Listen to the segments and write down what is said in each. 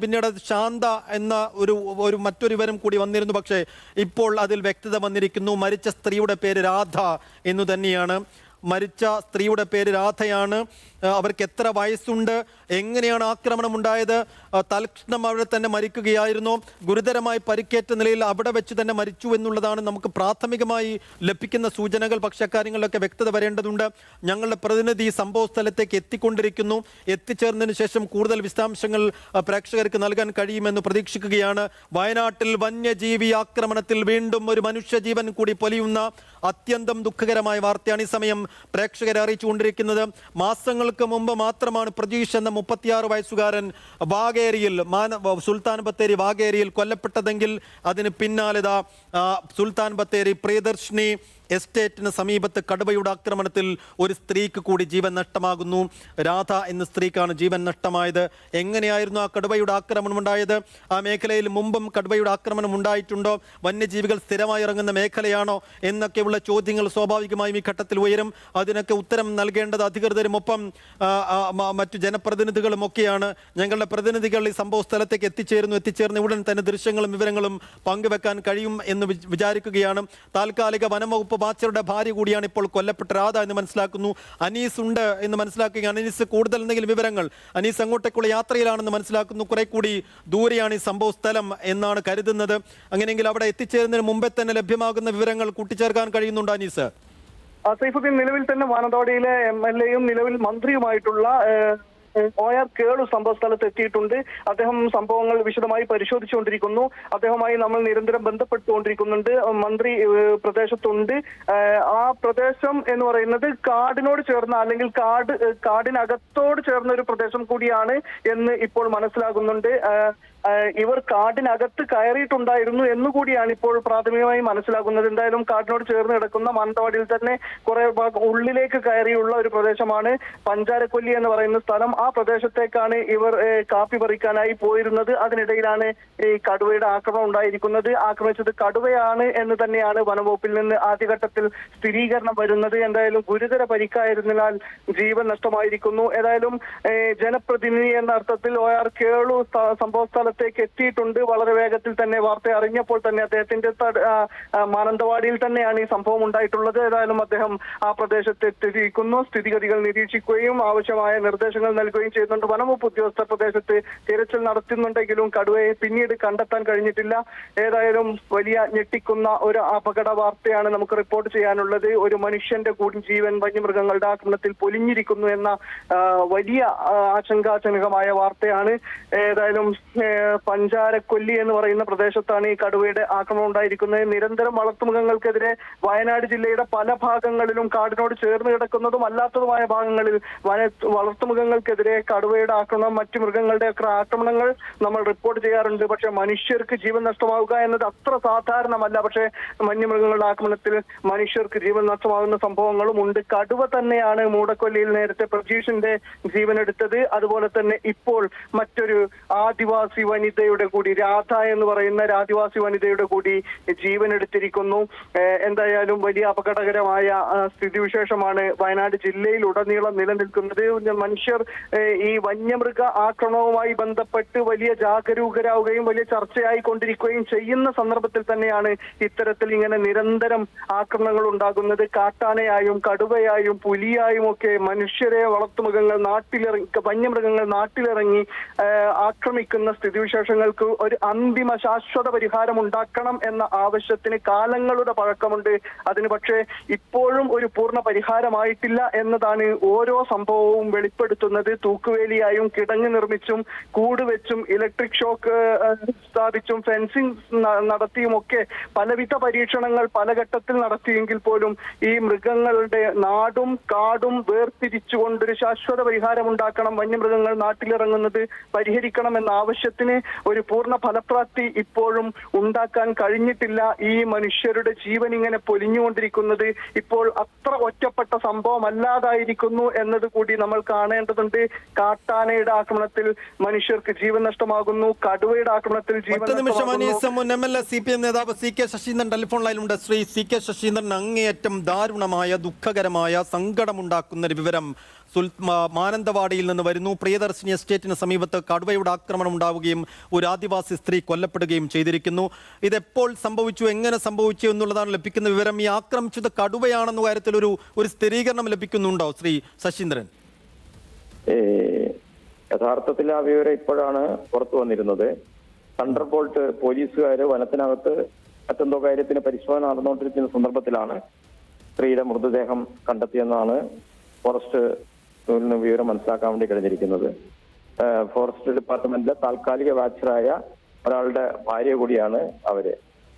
പിന്നീട് ശാന്ത എന്ന ഒരു ഒരു മറ്റൊരു വിവരം കൂടി വന്നിരുന്നു. പക്ഷേ ഇപ്പോൾ അതിൽ വ്യക്തത വന്നിരിക്കുന്നു. മരിച്ച സ്ത്രീയുടെ പേര് രാധ എന്നു തന്നെയാണ്. മരിച്ച സ്ത്രീയുടെ പേര് രാധയാണ്. അവർക്ക് എത്ര വയസ്സുണ്ട്? എങ്ങനെയാണ് ആക്രമണം ഉണ്ടായത്? തൽക്ഷണം അവിടെ തന്നെ മരിക്കുകയായിരുന്നു. ഗുരുതരമായി പരിക്കേറ്റ നിലയിൽ അവിടെ വെച്ച് തന്നെ മരിച്ചു എന്നുള്ളതാണ് നമുക്ക് പ്രാഥമികമായി ലഭിക്കുന്ന സൂചനകൾ. പക്ഷേ അക്കാര്യങ്ങളിലൊക്കെ വ്യക്തത വരേണ്ടതുണ്ട്. ഞങ്ങളുടെ പ്രതിനിധി സംഭവ സ്ഥലത്തേക്ക് എത്തിക്കൊണ്ടിരിക്കുന്നു. എത്തിച്ചേർന്നതിന് ശേഷം കൂടുതൽ വിശദാംശങ്ങൾ പ്രേക്ഷകർക്ക് നൽകാൻ കഴിയുമെന്ന് പ്രതീക്ഷിക്കുകയാണ്. വയനാട്ടിൽ വന്യജീവി ആക്രമണത്തിൽ വീണ്ടും ഒരു മനുഷ്യജീവൻ കൂടി പൊലിയുന്ന അത്യന്തം ദുഃഖകരമായ വാർത്തയാണ് ഈ സമയം പ്രേക്ഷകരെ അറിയിച്ചുകൊണ്ടിരിക്കുന്നത്. മാസങ്ങൾക്ക് മുമ്പ് മാത്രമാണ് പ്രജീഷ് എന്ന മുപ്പത്തിയാറ് വയസ്സുകാരൻ വാഗേരിയിൽ മാന സുൽത്താൻ ബത്തേരി വാഗേരിയിൽ കൊല്ലപ്പെട്ടതെങ്കിൽ അതിന് പിന്നാലിതാ സുൽത്താൻ ബത്തേരി പ്രിയദർശിനി എസ്റ്റേറ്റിന് സമീപത്ത് കടുവയുടെ ആക്രമണത്തിൽ ഒരു സ്ത്രീക്ക് കൂടി ജീവൻ നഷ്ടമാകുന്നു. രാധ എന്ന സ്ത്രീക്കാണ് ജീവൻ നഷ്ടമായത്. എങ്ങനെയായിരുന്നു ആ കടുവയുടെ ആക്രമണം ഉണ്ടായത്? ആ മേഖലയിൽ മുമ്പും കടുവയുടെ ആക്രമണം ഉണ്ടായിട്ടുണ്ടോ? വന്യജീവികൾ സ്ഥിരമായി ഇറങ്ങുന്ന മേഖലയാണോ? എന്നൊക്കെയുള്ള ചോദ്യങ്ങൾ സ്വാഭാവികമായും ഈ ഘട്ടത്തിൽ ഉയരും. അതിനൊക്കെ ഉത്തരം നൽകേണ്ടത് അധികൃതരും ഒപ്പം ആ, ആ, മ- മറ്റു ജനപ്രതിനിധികളും ഒക്കെയാണ്. ഞങ്ങളുടെ പ്രതിനിധികൾ ഈ സംഭവ സ്ഥലത്തേക്ക് എത്തിച്ചേരുന്നു. എത്തിച്ചേർന്ന ഉടൻ തന്നെ ദൃശ്യങ്ങളും വിവരങ്ങളും പങ്കുവെക്കാൻ കഴിയും എന്ന് വിചാരിക്കുകയാണ്. താൽക്കാലിക വനംവകുപ്പ് ബാച്ചറുടെ ഭാര്യ കൂടിയാണ് ഇപ്പോൾ കൊല്ലപ്പെട്ട രാധ എന്ന് മനസ്സിലാക്കുന്നു. അനീസ് ഉണ്ട് എന്ന് മനസ്സിലാക്കുകയാണ്. അനീസ് കൂടുതൽ എന്തെങ്കിലും വിവരങ്ങൾ? അനീസ് അങ്ങോട്ടേക്കുള്ള യാത്രയിലാണെന്ന് മനസ്സിലാക്കുന്നു. കുറെ കൂടി ദൂരെയാണ് ഈ സംഭവ സ്ഥലം എന്നാണ് കരുതുന്നത്. അങ്ങനെയെങ്കിൽ അവിടെ എത്തിച്ചേരുന്നതിന് മുമ്പേ തന്നെ ലഭ്യമാകുന്ന വിവരങ്ങൾ കൂട്ടിച്ചേർക്കാൻ കഴിയുന്നുണ്ട് അനീസ്? സൈഫുദ്ദീൻ നിലവിൽ തന്നെ മാനന്തവാടിയിലെ എം എൽ എയും നിലവിൽ മന്ത്രിയുമായിട്ടുള്ള ഒ കേളു സംഭവ സ്ഥലത്ത് എത്തിയിട്ടുണ്ട്. അദ്ദേഹം സംഭവങ്ങൾ വിശദമായി പരിശോധിച്ചുകൊണ്ടിരിക്കുന്നു. അദ്ദേഹവുമായി നമ്മൾ നിരന്തരം ബന്ധപ്പെട്ടുകൊണ്ടിരിക്കുന്നുണ്ട്. മന്ത്രി പ്രദേശത്തുണ്ട്. ആ പ്രദേശം എന്ന് പറയുന്നത് കാടിനോട് ചേർന്ന അല്ലെങ്കിൽ കാട് കാടിനകത്തോട് ചേർന്ന ഒരു പ്രദേശം കൂടിയാണ് എന്ന് ഇപ്പോൾ മനസ്സിലാകുന്നുണ്ട്. ഇവർ കാടിനകത്ത് കയറിയിട്ടുണ്ടായിരുന്നു എന്നുകൂടിയാണ് ഇപ്പോൾ പ്രാഥമികമായി മനസ്സിലാക്കുന്നത് എന്തായാലും കാടിനോട് ചേർന്ന് കിടക്കുന്ന മാനന്തവാടിയിൽ തന്നെ കുറെ ഉള്ളിലേക്ക് കയറിയുള്ള ഒരു പ്രദേശമാണ് പഞ്ചാരക്കൊല്ലി എന്ന് പറയുന്ന സ്ഥലം. ആ പ്രദേശത്തേക്കാണ് ഇവർ കാപ്പി പറിക്കാനായി പോയിരുന്നത്. അതിനിടയിലാണ് ഈ കടുവയുടെ ആക്രമണം ഉണ്ടായിരിക്കുന്നത്. ആക്രമിച്ചത് കടുവയാണ് എന്ന് തന്നെയാണ് വനംവകുപ്പിൽ നിന്ന് ആദ്യഘട്ടത്തിൽ സ്ഥിരീകരണം വരുന്നത്. എന്തായാലും ഗുരുതര പരിക്കായിരുന്നതിനാൽ ജീവൻ നഷ്ടമായിരിക്കുന്നു. ഏതായാലും ജനപ്രതിനിധി എന്ന അർത്ഥത്തിൽ ഒ ആർ കേളു സംഭവ സംഭവ സ്ഥലത്തേക്ക് എത്തിയിട്ടുണ്ട്. വളരെ വേഗത്തിൽ തന്നെ വാർത്ത അറിഞ്ഞപ്പോൾ തന്നെ അദ്ദേഹത്തിന്റെ മാനന്തവാടിയിൽ തന്നെയാണ് ഈ സംഭവം ഉണ്ടായിട്ടുള്ളത്. ഏതായാലും അദ്ദേഹം ആ പ്രദേശത്ത് എത്തിയിരിക്കുന്നു. സ്ഥിതിഗതികൾ നിരീക്ഷിക്കുകയും ആവശ്യമായ നിർദ്ദേശങ്ങൾ നൽകുകയും ചെയ്യുന്നുണ്ട്. വനംവകുപ്പ് ഉദ്യോഗസ്ഥർ പ്രദേശത്ത് തിരച്ചിൽ നടത്തുന്നുണ്ടെങ്കിലും കടുവയെ പിന്നീട് കണ്ടെത്താൻ കഴിഞ്ഞിട്ടില്ല. ഏതായാലും വലിയ ഞെട്ടിക്കുന്ന ഒരു അപകട വാർത്തയാണ് നമുക്ക് റിപ്പോർട്ട് ചെയ്യാനുള്ളത്. ഒരു മനുഷ്യന്റെ കൂടി ജീവൻ വന്യമൃഗങ്ങളുടെ ആക്രമണത്തിൽ പൊലിഞ്ഞിരിക്കുന്നു എന്ന വലിയ ആശങ്കാജനകമായ വാർത്തയാണ്. ഏതായാലും പഞ്ചാരക്കൊല്ലി എന്ന് പറയുന്ന പ്രദേശത്താണ് ഈ കടുവയുടെ ആക്രമണം ഉണ്ടായിരിക്കുന്നത്. നിരന്തരം വളർത്തുമൃഗങ്ങൾക്കെതിരെ വയനാട് ജില്ലയുടെ പല ഭാഗങ്ങളിലും കാടിനോട് ചേർന്ന് കിടക്കുന്നതും അല്ലാത്തതുമായ ഭാഗങ്ങളിൽ വന വളർത്തുമൃഗങ്ങൾക്കെതിരെ കടുവയുടെ ആക്രമണം മറ്റു മൃഗങ്ങളുടെ ഒക്കെ ആക്രമണങ്ങൾ നമ്മൾ റിപ്പോർട്ട് ചെയ്യാറുണ്ട്. പക്ഷേ മനുഷ്യർക്ക് ജീവൻ നഷ്ടമാവുക എന്നത് അത്ര സാധാരണമല്ല. പക്ഷെ വന്യമൃഗങ്ങളുടെ ആക്രമണത്തിൽ മനുഷ്യർക്ക് ജീവൻ നഷ്ടമാകുന്ന സംഭവങ്ങളും ഉണ്ട്. കടുവ തന്നെയാണ് മൂടക്കൊല്ലിയിൽ നേരത്തെ പ്രജീഷിന്റെ ജീവനെടുത്തത്. അതുപോലെ തന്നെ ഇപ്പോൾ മറ്റൊരു ആദിവാസി വനിതയുടെ കൂടി രാധ എന്ന് പറയുന്ന ഒരു ആദിവാസി വനിതയുടെ കൂടി ജീവൻ എടുത്തിരിക്കുന്നു. എന്തായാലും വലിയ അപകടകരമായ സ്ഥിതിവിശേഷമാണ് വയനാട് ജില്ലയിൽ ഉടനീളം നിലനിൽക്കുന്നത്. മനുഷ്യർ ഈ വന്യമൃഗ ആക്രമണവുമായി ബന്ധപ്പെട്ട് വലിയ ജാഗരൂകരാവുകയും വലിയ ചർച്ചയായി കൊണ്ടിരിക്കുകയും ചെയ്യുന്ന സന്ദർഭത്തിൽ തന്നെയാണ് ഇത്തരത്തിൽ ഇങ്ങനെ നിരന്തരം ആക്രമണങ്ങൾ ഉണ്ടാകുന്നത്. കാട്ടാനയായും കടുവയായും പുലിയായും ഒക്കെ മനുഷ്യരെ വളർത്തുമൃഗങ്ങൾ നാട്ടിലിറങ്ങി വന്യമൃഗങ്ങൾ നാട്ടിലിറങ്ങി ആക്രമിക്കുന്ന ആക്രമിക്കുന്ന സ്ഥിതിവിശേഷങ്ങൾക്ക് ഒരു അന്തിമ ശാശ്വത പരിഹാരം ഉണ്ടാക്കണം എന്ന ആവശ്യത്തിന് കാലങ്ങളുടെ പഴക്കമുണ്ട്. അതിന് പക്ഷേ ഇപ്പോഴും ഒരു പൂർണ പരിഹാരമായിട്ടില്ല എന്നതാണ് ഓരോ സംഭവവും വെളിപ്പെടുത്തുന്നത്. തൂക്കുവേലിയായും കിടങ്ങ് നിർമ്മിച്ചും കൂട് വെച്ചും ഇലക്ട്രിക് ഷോക്ക് സ്ഥാപിച്ചും ഫെൻസിംഗ് നടത്തിയും ഒക്കെ പലവിധ പരീക്ഷണങ്ങൾ പല ഘട്ടത്തിൽ നടത്തിയെങ്കിൽ പോലും ഈ മൃഗങ്ങളുടെ നാടും കാടും വേർതിരിച്ചുകൊണ്ടൊരു ശാശ്വത പരിഹാരം ഉണ്ടാക്കണം. വന്യമൃഗങ്ങൾ നാട്ടിലിറങ്ങുന്നത് പരിഹരിക്കണം എന്ന ആവശ്യത്തിന് ഒരു പൂർണ ഫലപ്രാപ്തി ഇപ്പോഴും ഉണ്ടാക്കാൻ കഴിഞ്ഞിട്ടില്ല. ഈ മനുഷ്യരുടെ ജീവൻ ഇങ്ങനെ പൊലിഞ്ഞുകൊണ്ടിരിക്കുന്നത് ഇപ്പോൾ അത്ര ഒറ്റപ്പെട്ട സംഭവം അല്ലാതായിരിക്കുന്നു എന്നത് കൂടി നമ്മൾ കാണേണ്ടതുണ്ട്. കാട്ടാനയുടെ ആക്രമണത്തിൽ മനുഷ്യർക്ക് ജീവൻ നഷ്ടമാകുന്നു. കടുവയുടെ ആക്രമണത്തിൽ ജീവൻ നിമിഷം നഷ്ടമാകുന്നു. അനീസ് മുൻ M L A C P M നേതാവ് സി കെ ശശീന്ദ്രൻ ടെലിഫോൺ ലൈനിലുണ്ട്. ശ്രീ സി കെ ശശീന്ദ്രൻ അങ്ങേയറ്റം ദാരുണമായ ദുഃഖകരമായ സങ്കടമുണ്ടാക്കുന്ന ഒരു വിവരം മാനന്തവാടിയിൽ നിന്ന് വരുന്നു. പ്രിയദർശിനി എസ്റ്റേറ്റിന് സമീപത്ത് കടുവയുടെ ആക്രമണം ഉണ്ടാവുകയും ഒരു ആദിവാസി സ്ത്രീ കൊല്ലപ്പെടുകയും ചെയ്തിരിക്കുന്നു. ഇതെപ്പോൾ സംഭവിച്ചു? എങ്ങനെ സംഭവിച്ചു എന്നുള്ളതാണ് ലഭിക്കുന്ന വിവരം. ഈ ആക്രമിച്ചത് കടുവയാണെന്ന കാര്യത്തിൽ ഒരു ഒരു സ്ഥിരീകരണം ലഭിക്കുന്നുണ്ടോ ശ്രീ ശശീന്ദ്രൻ? യഥാർത്ഥത്തിൽ ആ വിവരം ഇപ്പോഴാണ് പുറത്തു വന്നിരുന്നത്. തണ്ടർ ബോൾട്ട് പോലീസുകാര് വനത്തിനകത്ത് മറ്റെന്തോ കാര്യത്തിന് പരിശോധന നടന്നുകൊണ്ടിരിക്കുന്ന സന്ദർഭത്തിലാണ് സ്ത്രീയുടെ മൃതദേഹം കണ്ടെത്തിയെന്നാണ് ഫോറസ്റ്റ് നിന്ന് വിവരം മനസ്സിലാക്കാൻ വേണ്ടി കഴിഞ്ഞിരിക്കുന്നത്. ഫോറസ്റ്റ് ഡിപ്പാർട്ട്മെന്റിലെ താൽക്കാലിക വാച്ചറായ ഒരാളുടെ ഭാര്യ കൂടിയാണ് അവർ.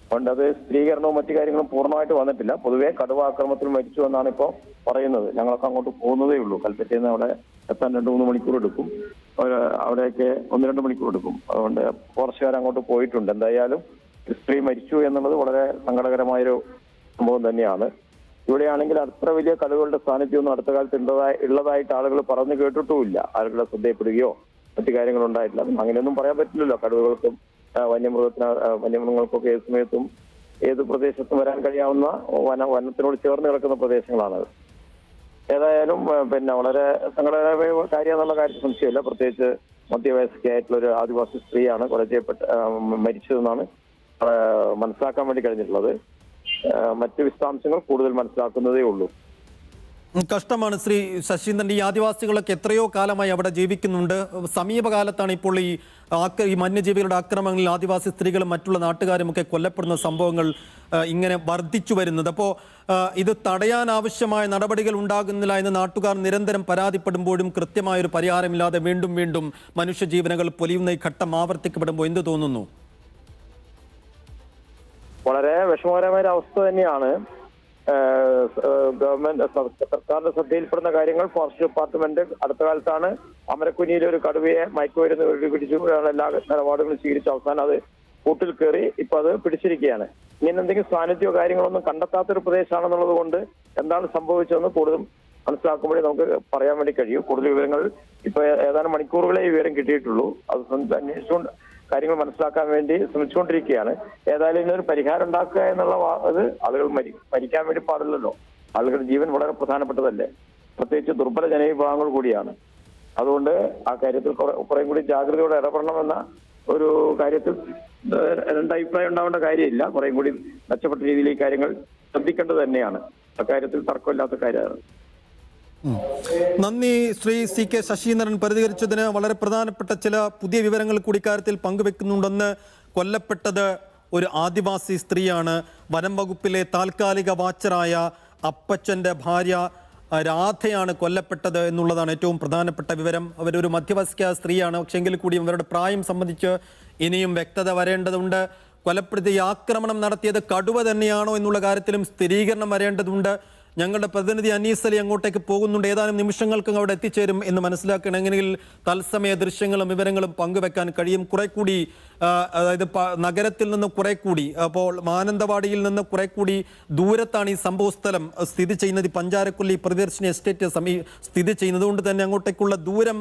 അതുകൊണ്ട് അത് സ്ഥിരീകരണവും മറ്റു കാര്യങ്ങളും പൂർണമായിട്ട് വന്നിട്ടില്ല. പൊതുവെ കടുവ ആക്രമണത്തിൽ മരിച്ചു എന്നാണ് ഇപ്പോൾ പറയുന്നത്. ഞങ്ങളൊക്കെ അങ്ങോട്ട് പോകുന്നതേ ഉള്ളൂ. കൽപ്പറ്റയിൽ നിന്ന് അവിടെ എത്താൻ രണ്ട് മൂന്ന് മണിക്കൂർ എടുക്കും. അവിടെയൊക്കെ ഒന്ന് രണ്ട് മണിക്കൂർ എടുക്കും. അതുകൊണ്ട് ഫോറസ്റ്റുകാർ അങ്ങോട്ട് പോയിട്ടുണ്ട്. എന്തായാലും സ്ത്രീ മരിച്ചു എന്നുള്ളത് വളരെ സങ്കടകരമായൊരു സംഭവം തന്നെയാണ്. ഇവിടെയാണെങ്കിൽ അത്ര വലിയ കടുവകളുടെ സാന്നിധ്യമൊന്നും അടുത്ത കാലത്ത് ഉള്ളതായി ഉള്ളതായിട്ട് ആളുകൾ പറഞ്ഞു കേട്ടിട്ടുമില്ല. ആളുകളെ ശ്രദ്ധയപ്പെടുകയോ മറ്റു കാര്യങ്ങൾ ഉണ്ടായിട്ടില്ല അങ്ങനെയൊന്നും പറയാൻ പറ്റില്ലല്ലോ. കടുവകൾക്കും വന്യമൃഗത്തിന് വന്യമൃഗങ്ങൾക്കൊക്കെ ഏത് സമയത്തും ഏത് പ്രദേശത്തും വരാൻ കഴിയാവുന്ന വന വനത്തിനോട് ചേർന്ന് കിടക്കുന്ന പ്രദേശങ്ങളാണത് ഏതായാലും പിന്നെ വളരെ സങ്കടകരമായ കാര്യം എന്നുള്ള കാര്യത്തിൽ സംശയമില്ല. പ്രത്യേകിച്ച് മധ്യവയസ്കയായിട്ടുള്ള ഒരു ആദിവാസി സ്ത്രീയാണ് കൊല ചെയ്യപ്പെട്ട മരിച്ചതെന്നാണ് മനസ്സിലാക്കാൻ വേണ്ടി കഴിഞ്ഞിട്ടുള്ളത്. മറ്റ് വിശദാംശങ്ങൾ കൂടുതൽ മനസ്സിലാക്കുന്നതേ ഉള്ളൂ. കഷ്ടമാണ് ശ്രീ ശശീന്ദ്രൻ. ഈ ആദിവാസികളൊക്കെ എത്രയോ കാലമായി അവിടെ ജീവിക്കുന്നുണ്ട്. സമീപകാലത്താണ് ഇപ്പോൾ ഈ ഈ വന്യജീവികളുടെ ആക്രമണങ്ങളിൽ ആദിവാസി സ്ത്രീകളും മറ്റുള്ള നാട്ടുകാരും ഒക്കെ കൊല്ലപ്പെടുന്ന സംഭവങ്ങൾ ഇങ്ങനെ വർദ്ധിച്ചു വരുന്നത്. അപ്പോൾ ഇത് തടയാൻ ആവശ്യമായ നടപടികൾ ഉണ്ടാകുന്നില്ല എന്ന് നാട്ടുകാർ നിരന്തരം പരാതിപ്പെടുമ്പോഴും കൃത്യമായൊരു പരിഹാരമില്ലാതെ വീണ്ടും വീണ്ടും മനുഷ്യജീവനകൾ പൊലിയുന്ന ഈ ഘട്ടം ആവർത്തിക്കപ്പെടുമ്പോൾ എന്ത് തോന്നുന്നു? വളരെ വിഷമകരമായ ഒരു അവസ്ഥ തന്നെയാണ്. ഗവൺമെന്റ് സർക്കാരിന്റെ ശ്രദ്ധയിൽപ്പെടുന്ന കാര്യങ്ങൾ ഫോറസ്റ്റ് ഡിപ്പാർട്ട്മെന്റ് അടുത്ത കാലത്താണ് അമരക്കുനിയിലെ ഒരു കടുവയെ മയക്കുമരുന്ന് പിടിച്ചു എല്ലാ നിലപാടുകളും സ്വീകരിച്ച് അവസാനം അത് കൂട്ടിൽ കയറി ഇപ്പൊ അത് പിടിച്ചിരിക്കുകയാണ്. ഇങ്ങനെ എന്തെങ്കിലും സാന്നിധ്യമോ കാര്യങ്ങളൊന്നും കണ്ടെത്താത്തൊരു പ്രദേശമാണെന്നുള്ളത് കൊണ്ട് എന്താണ് സംഭവിച്ചതെന്ന് കൂടുതൽ മനസ്സിലാക്കുമ്പോഴേ നമുക്ക് പറയാൻ വേണ്ടി കഴിയും. കൂടുതൽ വിവരങ്ങൾ ഇപ്പൊ ഏതാനും മണിക്കൂറുകളെ വിവരം കിട്ടിയിട്ടുള്ളൂ. അത് അന്വേഷിച്ചുകൊണ്ട് കാര്യങ്ങൾ മനസ്സിലാക്കാൻ വേണ്ടി ശ്രമിച്ചുകൊണ്ടിരിക്കുകയാണ്. ഏതായാലും ഇതിനൊരു പരിഹാരം ഉണ്ടാക്കുക എന്നുള്ള അത് ആളുകൾ മരി മരിക്കാൻ വേണ്ടി പാടില്ലല്ലോ. ആളുകളുടെ ജീവൻ വളരെ പ്രധാനപ്പെട്ടതല്ലേ? പ്രത്യേകിച്ച് ദുർബല ജനവിഭാഗങ്ങൾ കൂടിയാണ്. അതുകൊണ്ട് ആ കാര്യത്തിൽ കുറെ കൂടി ജാഗ്രതയോടെ ഇടപെടണമെന്ന ഒരു കാര്യത്തിൽ രണ്ടഭിപ്രായം ഉണ്ടാവേണ്ട കാര്യമില്ല. കുറേ കൂടി മെച്ചപ്പെട്ട രീതിയിൽ ഈ കാര്യങ്ങൾ ശ്രദ്ധിക്കേണ്ടത് തന്നെയാണ്. അക്കാര്യത്തിൽ തർക്കമില്ലാത്ത കാര്യമാണ്. നന്ദി ശ്രീ സി കെ ശശീന്ദ്രൻ പ്രതികരിച്ചതിന് വളരെ പ്രധാനപ്പെട്ട ചില പുതിയ വിവരങ്ങൾ കൂടി കാര്യത്തിൽ പങ്കുവെക്കുന്നുണ്ടെന്ന് കൊല്ലപ്പെട്ടത് ഒരു ആദിവാസി സ്ത്രീയാണ്. വനം വകുപ്പിലെ താൽക്കാലിക വാച്ചറായ അപ്പച്ചന്റെ ഭാര്യ രാധയാണ് കൊല്ലപ്പെട്ടത് എന്നുള്ളതാണ് ഏറ്റവും പ്രധാനപ്പെട്ട വിവരം. അവരൊരു മധ്യവയസ്ക സ്ത്രീയാണ്. പക്ഷെങ്കിൽ കൂടിയും അവരുടെ പ്രായം സംബന്ധിച്ച് ഇനിയും വ്യക്തത വരേണ്ടതുണ്ട്. കൊലപ്പെടുത്തി ആക്രമണം നടത്തിയത് കടുവ തന്നെയാണോ എന്നുള്ള കാര്യത്തിലും സ്ഥിരീകരണം വരേണ്ടതുണ്ട്. ഞങ്ങളുടെ പ്രതിനിധി അനീസ് അലി അങ്ങോട്ടേക്ക് പോകുന്നുണ്ട്. ഏതാനും നിമിഷങ്ങൾക്കും അവിടെ എത്തിച്ചേരും എന്ന് മനസ്സിലാക്കണമെങ്കിൽ തത്സമയ ദൃശ്യങ്ങളും വിവരങ്ങളും പങ്കുവെക്കാൻ കഴിയും. കുറെ കൂടി അതായത് നഗരത്തിൽ നിന്ന് കുറെ കൂടി അപ്പോൾ മാനന്തവാടിയിൽ നിന്ന് കുറെ കൂടി ദൂരത്താണ് ഈ സംഭവ സ്ഥലം സ്ഥിതി ചെയ്യുന്നത്. പഞ്ചാരക്കുല്ലി പ്രദർശിനി എസ്റ്റേറ്റ് സമീ സ്ഥിതി ചെയ്യുന്നത് കൊണ്ട് തന്നെ അങ്ങോട്ടേക്കുള്ള ദൂരം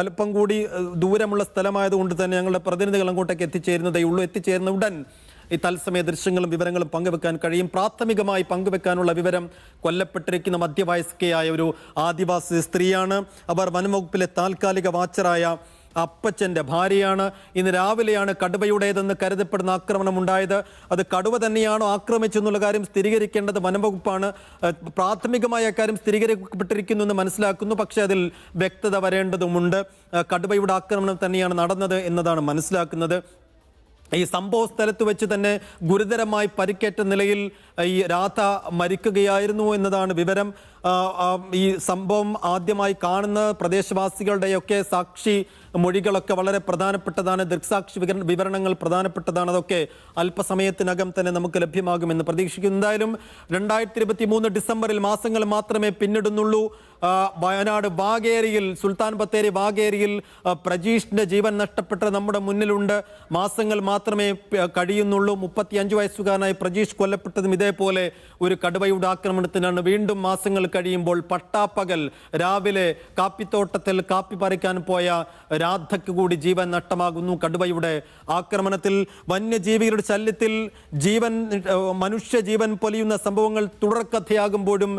അല്പം കൂടി ദൂരമുള്ള സ്ഥലമായതുകൊണ്ട് തന്നെ ഞങ്ങളുടെ പ്രതിനിധികൾ അങ്ങോട്ടേക്ക് എത്തിച്ചേരുന്നതേ ഉള്ളൂ. എത്തിച്ചേരുന്ന ഉടൻ ഈ തത്സമയ ദൃശ്യങ്ങളും വിവരങ്ങളും പങ്കുവെക്കാൻ കഴിയും. പ്രാഥമികമായി പങ്കുവെക്കാനുള്ള വിവരം കൊല്ലപ്പെട്ടിരിക്കുന്ന മധ്യവയസ്കയായ ഒരു ആദിവാസി സ്ത്രീയാണ്. അവർ വനംവകുപ്പിലെ താൽക്കാലിക വാച്ചറായ അപ്പച്ചന്റെ ഭാര്യയാണ്. ഇന്ന് രാവിലെയാണ് കടുവയുടേതെന്ന് കരുതപ്പെടുന്ന ആക്രമണം ഉണ്ടായത് അത് കടുവ തന്നെയാണോ ആക്രമിച്ചെന്നുള്ള കാര്യം സ്ഥിരീകരിക്കേണ്ടത് വനംവകുപ്പാണ്. പ്രാഥമികമായ കാര്യം സ്ഥിരീകരിക്കപ്പെട്ടിരിക്കുന്നു എന്ന് മനസ്സിലാക്കുന്നു. പക്ഷേ അതിൽ വ്യക്തത വരേണ്ടതുമുണ്ട്. കടുവയുടെ ആക്രമണം തന്നെയാണ് നടന്നത് എന്നതാണ് മനസ്സിലാക്കുന്നത്. ഈ സംഭവ സ്ഥലത്ത് വെച്ച് തന്നെ ഗുരുതരമായി പരിക്കേറ്റ നിലയിൽ ഈ രാധ മരിക്കുകയായിരുന്നു എന്നതാണ് വിവരം. ഈ സംഭവം ആദ്യമായി കാണുന്ന പ്രദേശവാസികളുടെയൊക്കെ സാക്ഷി മൊഴികളൊക്കെ വളരെ പ്രധാനപ്പെട്ടതാണ്. ദൃക്സാക്ഷി വിവര- വിവരണങ്ങൾ പ്രധാനപ്പെട്ടതാണ്. അതൊക്കെ അല്പസമയത്തിനകം തന്നെ നമുക്ക് ലഭ്യമാകുമെന്ന് പ്രതീക്ഷിക്കുന്നു. എന്തായാലും രണ്ടായിരത്തി ഇരുപത്തി മൂന്ന് ഡിസംബറിൽ മാസങ്ങൾ മാത്രമേ പിന്നിടുന്നുള്ളൂ. വയനാട് വാഗേരിയിൽ സുൽത്താൻ ബത്തേരി വാഗേരിയിൽ ആ, പ്രജീഷിന്റെ ജീവൻ നഷ്ടപ്പെട്ട നമ്മുടെ മുന്നിലുണ്ട്. മാസങ്ങൾ മാത്രമേ കഴിയുന്നുള്ളൂ. മുപ്പത്തിയഞ്ച് വയസ്സുകാരനായി പ്രജീഷ് കൊല്ലപ്പെട്ടതും ഇതേപോലെ ഒരു കടുവയുടെ ആക്രമണത്തിനാണ്. വീണ്ടും മാസങ്ങൾ കഴിയുമ്പോൾ പട്ടാപ്പകൽ രാവിലെ കാപ്പിത്തോട്ടത്തിൽ കാപ്പി പറിക്കാൻ പോയ രാധയ്ക്ക് കൂടി ജീവൻ നഷ്ടമാകുന്നു. കടുവയുടെ ആക്രമണത്തിൽ വന്യജീവികളുടെ ശല്യത്തിൽ ജീവൻ മനുഷ്യ ജീവൻ പൊലിയുന്ന സംഭവങ്ങൾ തുടർക്കഥയാകുമ്പോഴും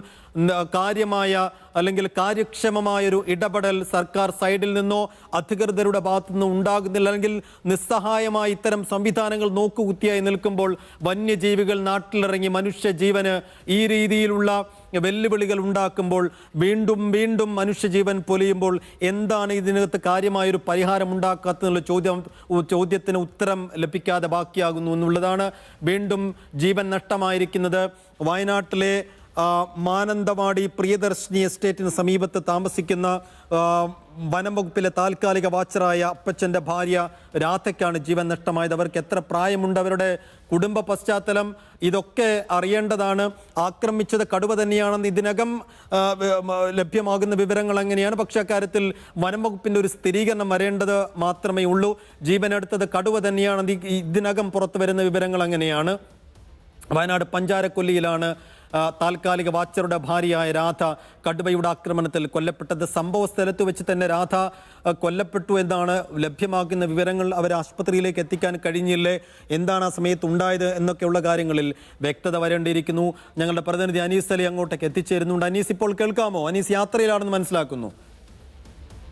കാര്യമായ അല്ലെങ്കിൽ കാര്യക്ഷമമായൊരു ഇടപെടൽ സർക്കാർ സൈഡിൽ നിന്നോ അധികൃതരുടെ ഭാഗത്തു നിന്നോ ഉണ്ടാകുന്നില്ല. അല്ലെങ്കിൽ നിസ്സഹായമായ ഇത്തരം സംവിധാനങ്ങൾ നോക്കുകുത്തിയായി നിൽക്കുമ്പോൾ വന്യജീവികൾ നാട്ടിലിറങ്ങി മനുഷ്യ ജീവന് ഈ രീതിയിലുള്ള വെല്ലുവിളികൾ ഉണ്ടാക്കുമ്പോൾ വീണ്ടും വീണ്ടും മനുഷ്യജീവൻ പൊലിയുമ്പോൾ എന്താണ് ഇതിനകത്ത് കാര്യമായൊരു പരിഹാരം ഉണ്ടാക്കാത്തതെന്നുള്ള ചോദ്യം ചോദ്യത്തിന് ഉത്തരം ലഭിക്കാതെ ബാക്കിയാകുന്നു എന്നുള്ളതാണ് വീണ്ടും ജീവൻ നഷ്ടമായിരിക്കുന്നത്. വയനാട്ടിലെ മാനന്തവാടി പ്രിയദർശിനി എസ്റ്റേറ്റിന് സമീപത്ത് താമസിക്കുന്ന വനം വകുപ്പിലെ താൽക്കാലിക വാച്ചറായ അപ്പച്ചന്റെ ഭാര്യ രാധയ്ക്കാണ് ജീവൻ നഷ്ടമായത്. അവർക്ക് എത്ര പ്രായമുണ്ട്? അവരുടെ കുടുംബ പശ്ചാത്തലം ഇതൊക്കെ അറിയേണ്ടതാണ്. ആക്രമിച്ചത് കടുവ തന്നെയാണെന്ന് ഇതിനകം ലഭ്യമാകുന്ന വിവരങ്ങൾ എങ്ങനെയാണ് പക്ഷേ അക്കാര്യത്തിൽ വനം വകുപ്പിന്റെ ഒരു സ്ഥിരീകരണം വരേണ്ടത് മാത്രമേ ഉള്ളൂ. ജീവനെടുത്തത് കടുവ തന്നെയാണെന്ന് ഇതിനകം പുറത്തു വരുന്ന വിവരങ്ങൾ എങ്ങനെയാണ് വയനാട് പഞ്ചാരക്കൊല്ലിയിലാണ് താൽക്കാലിക വാച്ചറുടെ ഭാര്യയായ രാധ കടുവയുടെ ആക്രമണത്തിൽ കൊല്ലപ്പെട്ടത് സംഭവ സ്ഥലത്ത് വെച്ച് തന്നെ രാധ കൊല്ലപ്പെട്ടു എന്നാണ് ലഭ്യമാക്കുന്ന വിവരങ്ങൾ അവർ ആശുപത്രിയിലേക്ക് എത്തിക്കാൻ കഴിഞ്ഞില്ലേ? എന്താണ് ആ സമയത്ത് ഉണ്ടായത് എന്നൊക്കെയുള്ള കാര്യങ്ങളിൽ വ്യക്തത വരേണ്ടിയിരിക്കുന്നു. ഞങ്ങളുടെ പ്രതിനിധി അനീസ് അലി അങ്ങോട്ടേക്ക് എത്തിച്ചേരുന്നുണ്ട്. അനീസ് ഇപ്പോൾ കേൾക്കാമോ? അനീസ് യാത്രയിലാണെന്ന് മനസ്സിലാക്കുന്നു.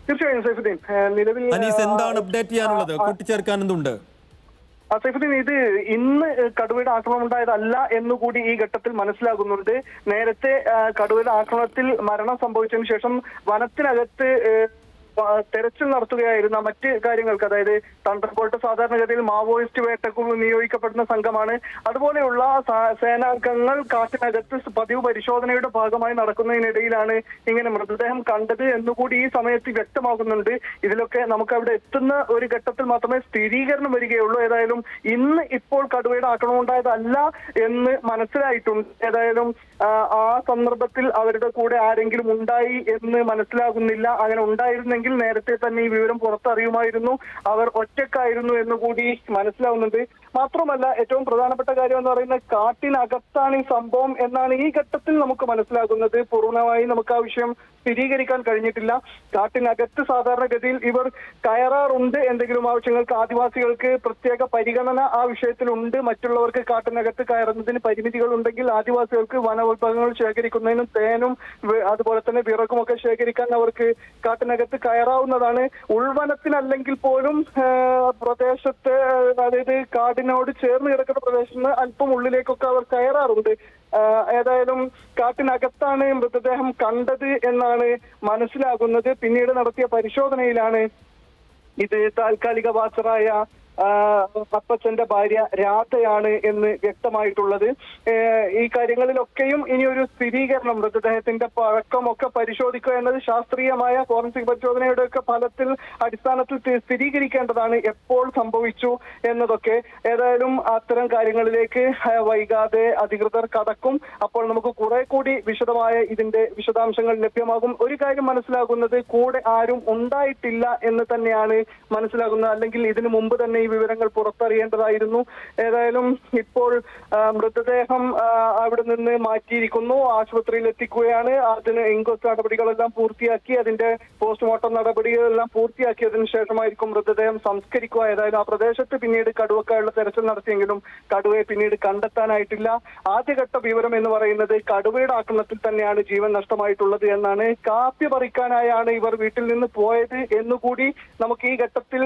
തീർച്ചയായും അനീസ് എന്താണ് അപ്ഡേറ്റ് ചെയ്യാനുള്ളത്? കൂട്ടിച്ചേർക്കാൻ എന്തുണ്ട്? സൈഫുദ്ദീൻ ഇത് ഇന്ന് കടുവയുടെ ആക്രമണം ഉണ്ടായതല്ല എന്നുകൂടി ഈ ഘട്ടത്തിൽ മനസ്സിലാകുന്നുണ്ട്. നേരത്തെ കടുവയുടെ ആക്രമണത്തിൽ മരണം സംഭവിച്ചതിന് ശേഷം വനത്തിനകത്ത് തെരച്ചിൽ നടത്തുകയായിരുന്ന മറ്റ് കാര്യങ്ങൾക്ക് അതായത് തണ്ടർബോൾട്ട് സാധാരണഗതിയിൽ മാവോയിസ്റ്റ് വേട്ടക്കു നിയോഗിക്കപ്പെടുന്ന സംഘമാണ്. അതുപോലെയുള്ള സേനാംഗങ്ങൾ കാട്ടിനകത്ത് പതിവ് പരിശോധനയുടെ ഭാഗമായി നടക്കുന്നതിനിടയിലാണ് ഇങ്ങനെ മൃതദേഹം കണ്ടത് എന്നുകൂടി ഈ സമയത്ത് വ്യക്തമാകുന്നുണ്ട്. ഇതിലൊക്കെ നമുക്ക് അവിടെ എത്തുന്ന ഒരു ഘട്ടത്തിൽ മാത്രമേ സ്ഥിരീകരണം വരികയുള്ളൂ. ഏതായാലും ഇന്ന് ഇപ്പോൾ കടുവയുടെ ആക്രമണം ഉണ്ടായതല്ല എന്ന് മനസ്സിലായിട്ടുണ്ട്. ഏതായാലും ആ, സന്ദർഭത്തിൽ അവരുടെ കൂടെ ആരെങ്കിലും ഉണ്ടായി എന്ന് മനസ്സിലാകുന്നില്ല. അങ്ങനെ ഉണ്ടായിരുന്നെങ്കിൽ നേരത്തെ തന്നെ ഈ വിവരം പുറത്തറിയുമായിരുന്നു. അവർ ഒറ്റക്കായിരുന്നു എന്ന് കൂടി മനസ്സിലാവുന്നുണ്ട്. മാത്രമല്ല ഏറ്റവും പ്രധാനപ്പെട്ട കാര്യം എന്ന് പറയുന്നത് കാട്ടിനകത്താണ് ഈ സംഭവം എന്നാണ് ഈ ഘട്ടത്തിൽ നമുക്ക് മനസ്സിലാകുന്നത്. പൂർണമായി നമുക്ക് ആ വിഷയം സ്ഥിരീകരിക്കാൻ കഴിഞ്ഞിട്ടില്ല. കാട്ടിനകത്ത് സാധാരണഗതിയിൽ ഇവർ കയറാറുണ്ട്. എന്തെങ്കിലും ആവശ്യങ്ങൾക്ക് ആദിവാസികൾക്ക് പ്രത്യേക പരിഗണന ആ വിഷയത്തിലുണ്ട്. മറ്റുള്ളവർക്ക് കാട്ടിനകത്ത് കയറുന്നതിന് പരിമിതികൾ ഉണ്ടെങ്കിൽ ആദിവാസികൾക്ക് വനവിഭവങ്ങൾ ശേഖരിക്കുന്നതിനും തേനും അതുപോലെ തന്നെ വിറകും ഒക്കെ ശേഖരിക്കാൻ അവർക്ക് കാട്ടിനകത്ത് കയറാവുന്നതാണ്. ഉൾവനത്തിനല്ലെങ്കിൽ പോലും പ്രദേശത്ത് അതായത് അതായത് കാടിനോട് ചേർന്ന് കിടക്കുന്ന പ്രദേശത്ത് നിന്ന് അല്പം ഉള്ളിലേക്കൊക്കെ അവർ കയറാറുണ്ട്. ഏതായാലും കാട്ടിനകത്താണ് മൃതദേഹം കണ്ടത് എന്നാണ് മനസ്സിലാകുന്നത്. പിന്നീട് നടത്തിയ പരിശോധനയിലാണ് ഇത് താൽക്കാലിക വാച്ചറായ ആ, അപ്പച്ചന്റെ ഭാര്യ രാധയാണ് എന്ന് വ്യക്തമായിട്ടുള്ളത്. ഈ കാര്യങ്ങളിലൊക്കെയും ഇനി ഒരു സ്ഥിരീകരണം മൃതദേഹത്തിന്റെ പഴക്കമൊക്കെ പരിശോധിക്കുക എന്നത് ശാസ്ത്രീയമായ ഫോറൻസിക് പരിശോധനയുടെ ഒക്കെ ഫലത്തിൽ അടിസ്ഥാനത്തിൽ സ്ഥിരീകരിക്കേണ്ടതാണ് എപ്പോൾ സംഭവിച്ചു എന്നതൊക്കെ. ഏതായാലും അത്തരം കാര്യങ്ങളിലേക്ക് വൈകാതെ അധികൃതർ കടക്കും. അപ്പോൾ നമുക്ക് കുറെ കൂടി വിശദമായ ഇതിന്റെ വിശദാംശങ്ങൾ ലഭ്യമാകും. ഒരു കാര്യം മനസ്സിലാകുന്നത് കൂടെ ആരും ഉണ്ടായിട്ടില്ല എന്ന് തന്നെയാണ് മനസ്സിലാകുന്നത്. അല്ലെങ്കിൽ ഇതിനു മുമ്പ് തന്നെ ഈ വിവരങ്ങൾ പുറത്തറിയേണ്ടതായിരുന്നു. ഏതായാലും ഇപ്പോൾ മൃതദേഹം അവിടെ നിന്ന് മാറ്റിയിരിക്കുന്നു. ആശുപത്രിയിൽ എത്തിക്കുകയാണ്. അതിന് ഇൻക്വസ്റ്റ് നടപടികളെല്ലാം പൂർത്തിയാക്കി. അതിന്റെ പോസ്റ്റ്മോർട്ടം നടപടികളെല്ലാം പൂർത്തിയാക്കിയതിനു ശേഷമായിരിക്കും മൃതദേഹം സംസ്കരിക്കുക. ഏതായാലും ആ പ്രദേശത്ത് പിന്നീട് കടുവക്കായുള്ള തെരച്ചിൽ നടത്തിയെങ്കിലും കടുവയെ പിന്നീട് കണ്ടെത്താനായിട്ടില്ല. ആദ്യഘട്ട വിവരം എന്ന് പറയുന്നത് കടുവയുടെ ആക്രമണത്തിൽ തന്നെയാണ് ജീവൻ നഷ്ടമായിട്ടുള്ളത് എന്നാണ്. കാപ്പി പറിക്കാനായാണ് ഇവർ വീട്ടിൽ നിന്ന് പോയത് എന്നുകൂടി നമുക്ക് ഈ ഘട്ടത്തിൽ